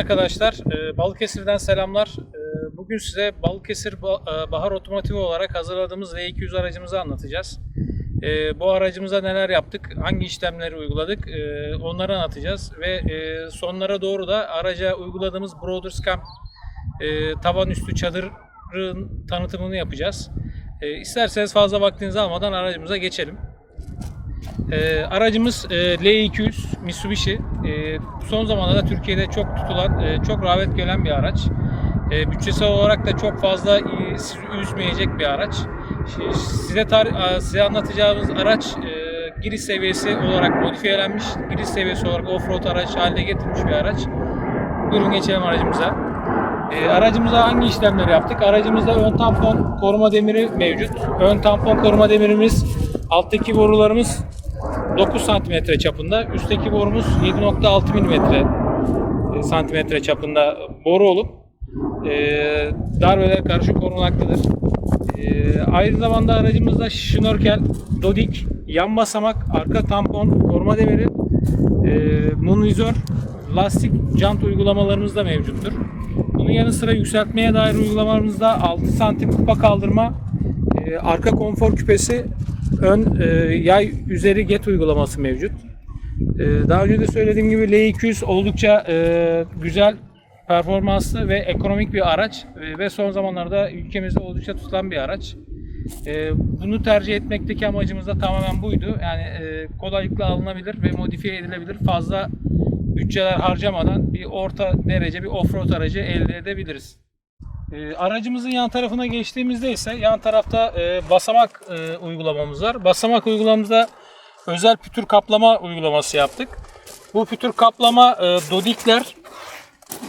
arkadaşlar. Ee, Balıkesir'den selamlar. Ee, Bugün size Balıkesir Ba- e, Bahar Otomotiv olarak hazırladığımız L200 aracımızı anlatacağız. Ee, Bu aracımıza neler yaptık, hangi işlemleri uyguladık ee, onları anlatacağız. Ve e, sonlara doğru da araca uyguladığımız Brothers Camp e, taban üstü çadırın tanıtımını yapacağız. İsterseniz fazla vaktinizi almadan aracımıza geçelim. Ee, aracımız e, L200 Mitsubishi. E, son zamanlarda Türkiye'de çok tutulan, e, çok rağbet gören bir araç. E, bütçesel olarak da çok fazla e, sizi üzmeyecek bir araç. Size tar- size anlatacağımız araç e, giriş seviyesi olarak modifiyelenmiş, giriş seviyesi olarak offroad araç haline getirmiş bir araç. Buyurun geçelim aracımıza. E, aracımıza hangi işlemleri yaptık? Aracımızda ön tampon koruma demiri mevcut. Ön tampon koruma demirimiz, alttaki borularımız 9 santimetre çapında, üstteki borumuz 7.6 milimetre e, santimetre çapında boru olup e, darbeler karşı korunaklıdır. E, aynı zamanda aracımızda şnorkel, dodik, yan basamak, arka tampon, koruma demiri, e, mum vizör, lastik, jant uygulamalarımız da mevcuttur. Bunun yanı sıra yükseltmeye dair uygulamalarımızda 6 santim kupa kaldırma, e, arka konfor küpesi, ön e, yay üzeri get uygulaması mevcut. E, daha önce de söylediğim gibi L200 oldukça e, güzel, performanslı ve ekonomik bir araç E, ve son zamanlarda ülkemizde oldukça tutulan bir araç. E, bunu tercih etmekteki amacımız da tamamen buydu. Yani e, kolaylıkla alınabilir ve modifiye edilebilir. Fazla bütçeler harcamadan bir orta derece bir offroad aracı elde edebiliriz. E, aracımızın yan tarafına geçtiğimizde ise yan tarafta e, basamak e, uygulamamız var. Basamak uygulamamızda özel pütür kaplama uygulaması yaptık. Bu pütür kaplama e, dodikler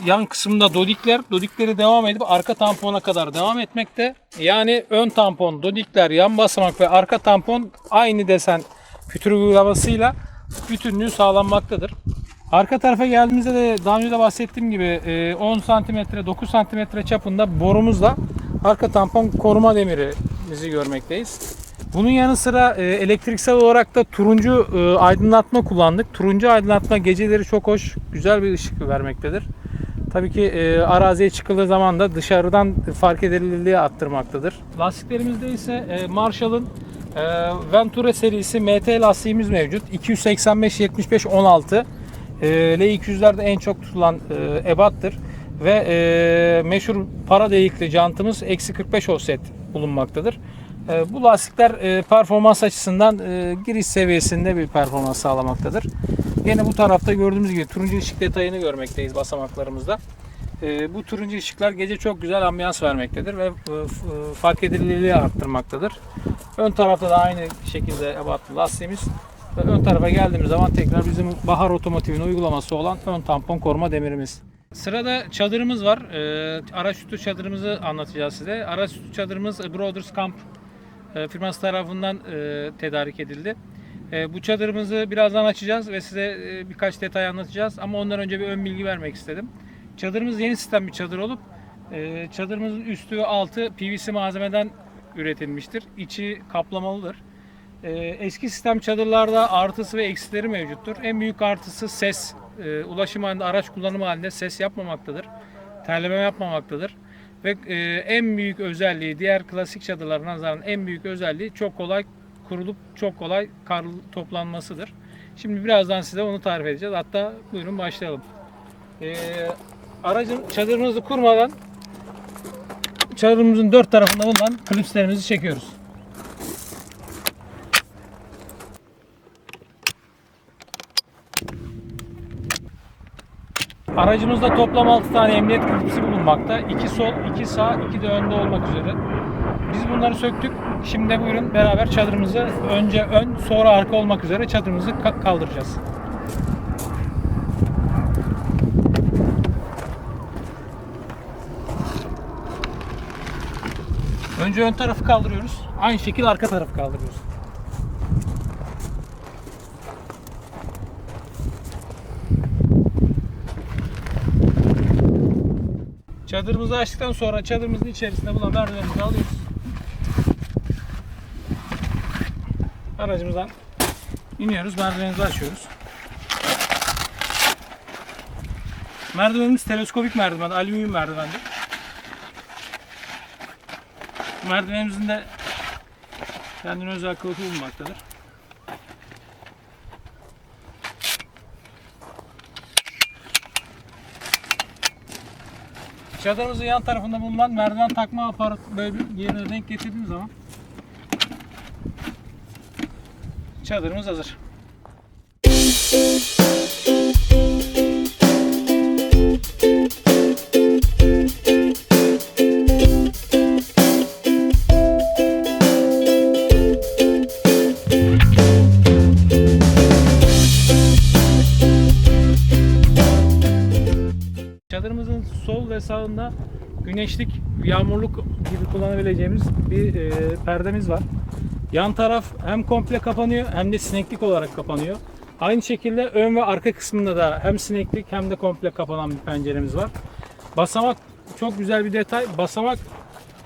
yan kısımda dodikler, dodikleri devam edip arka tampona kadar devam etmekte. Yani ön tampon, dodikler, yan basamak ve arka tampon aynı desen pütür uygulamasıyla bütünlüğü sağlanmaktadır. Arka tarafa geldiğimizde de daha önce de bahsettiğim gibi e, 10 cm 9 cm çapında borumuzla arka tampon koruma demirimizi görmekteyiz. Bunun yanı sıra e, elektriksel olarak da turuncu e, aydınlatma kullandık. Turuncu aydınlatma geceleri çok hoş, güzel bir ışık vermektedir. Tabii ki e, araziye çıkıldığı zaman da dışarıdan fark edilirliği arttırmaktadır. Lastiklerimizde ise e, Marshall'ın e, Venture serisi MT lastiğimiz mevcut. 285 75 16. E, L200'lerde en çok tutulan e, ebattır ve e, meşhur para delikli jantımız eksi 45 offset bulunmaktadır. E, bu lastikler e, performans açısından e, giriş seviyesinde bir performans sağlamaktadır. Yine bu tarafta gördüğümüz gibi turuncu ışık detayını görmekteyiz basamaklarımızda. E, bu turuncu ışıklar gece çok güzel ambiyans vermektedir ve e, f- fark edilirliği arttırmaktadır. Ön tarafta da aynı şekilde ebatlı lastiğimiz ve ön tarafa geldiğimiz zaman tekrar bizim Bahar Otomotiv'in uygulaması olan ön tampon koruma demirimiz. Sırada çadırımız var. Ee, araç üstü çadırımızı anlatacağız size. Araç üstü çadırımız Brothers Camp e, firması tarafından e, tedarik edildi. E, bu çadırımızı birazdan açacağız ve size e, birkaç detay anlatacağız. Ama ondan önce bir ön bilgi vermek istedim. Çadırımız yeni sistem bir çadır olup e, çadırımızın üstü ve altı PVC malzemeden üretilmiştir. İçi kaplamalıdır. Ee, eski sistem çadırlarda artısı ve eksileri mevcuttur. En büyük artısı ses. Ee, ulaşım halinde, araç kullanımı halinde ses yapmamaktadır. Terleme yapmamaktadır. Ve e, en büyük özelliği, diğer klasik çadırlara nazaran en büyük özelliği çok kolay kurulup çok kolay kar toplanmasıdır. Şimdi birazdan size onu tarif edeceğiz. Hatta buyurun başlayalım. Ee, aracın çadırımızı kurmadan çadırımızın dört tarafında bulunan klipslerimizi çekiyoruz. Aracımızda toplam 6 tane emniyet klipsi bulunmakta. 2 sol, 2 sağ, 2 de önde olmak üzere. Biz bunları söktük. Şimdi buyurun beraber çadırımızı önce ön sonra arka olmak üzere çadırımızı ka- kaldıracağız. Önce ön tarafı kaldırıyoruz. Aynı şekilde arka tarafı kaldırıyoruz. Çadırımızı açtıktan sonra çadırımızın içerisinde bulunan merdivenimizi alıyoruz. Aracımızdan iniyoruz, merdivenimizi açıyoruz. Merdivenimiz teleskopik merdiven, alüminyum merdivendir. Merdivenimizin de kendine özel kılıfı bulunmaktadır. Çadırımızın yan tarafında bulunan merdiven takma aparat böyle bir yerine denk getirdiğim zaman çadırımız hazır. Sağında güneşlik, yağmurluk gibi kullanabileceğimiz bir e, perdemiz var. Yan taraf hem komple kapanıyor hem de sineklik olarak kapanıyor. Aynı şekilde ön ve arka kısmında da hem sineklik hem de komple kapanan bir penceremiz var. Basamak çok güzel bir detay. Basamak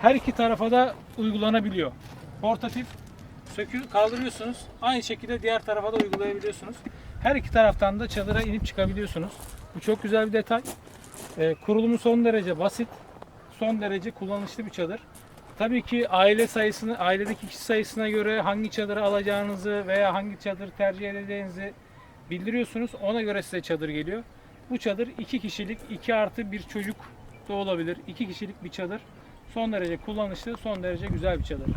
her iki tarafa da uygulanabiliyor. Portatif sökü kaldırıyorsunuz. Aynı şekilde diğer tarafa da uygulayabiliyorsunuz. Her iki taraftan da çadıra inip çıkabiliyorsunuz. Bu çok güzel bir detay. Ee, kurulumu son derece basit. Son derece kullanışlı bir çadır. Tabii ki aile sayısını, ailedeki kişi sayısına göre hangi çadırı alacağınızı veya hangi çadırı tercih edeceğinizi bildiriyorsunuz. Ona göre size çadır geliyor. Bu çadır 2 kişilik, 2 artı bir çocuk da olabilir. 2 kişilik bir çadır. Son derece kullanışlı, son derece güzel bir çadır.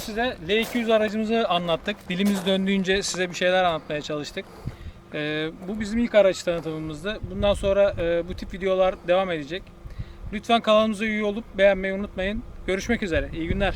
Size L200 aracımızı anlattık. Dilimiz döndüğünce size bir şeyler anlatmaya çalıştık. Ee, Bu bizim ilk araç tanıtımımızdı. Bundan sonra e, bu tip videolar devam edecek. Lütfen kanalımıza üye olup beğenmeyi unutmayın. Görüşmek üzere. İyi günler.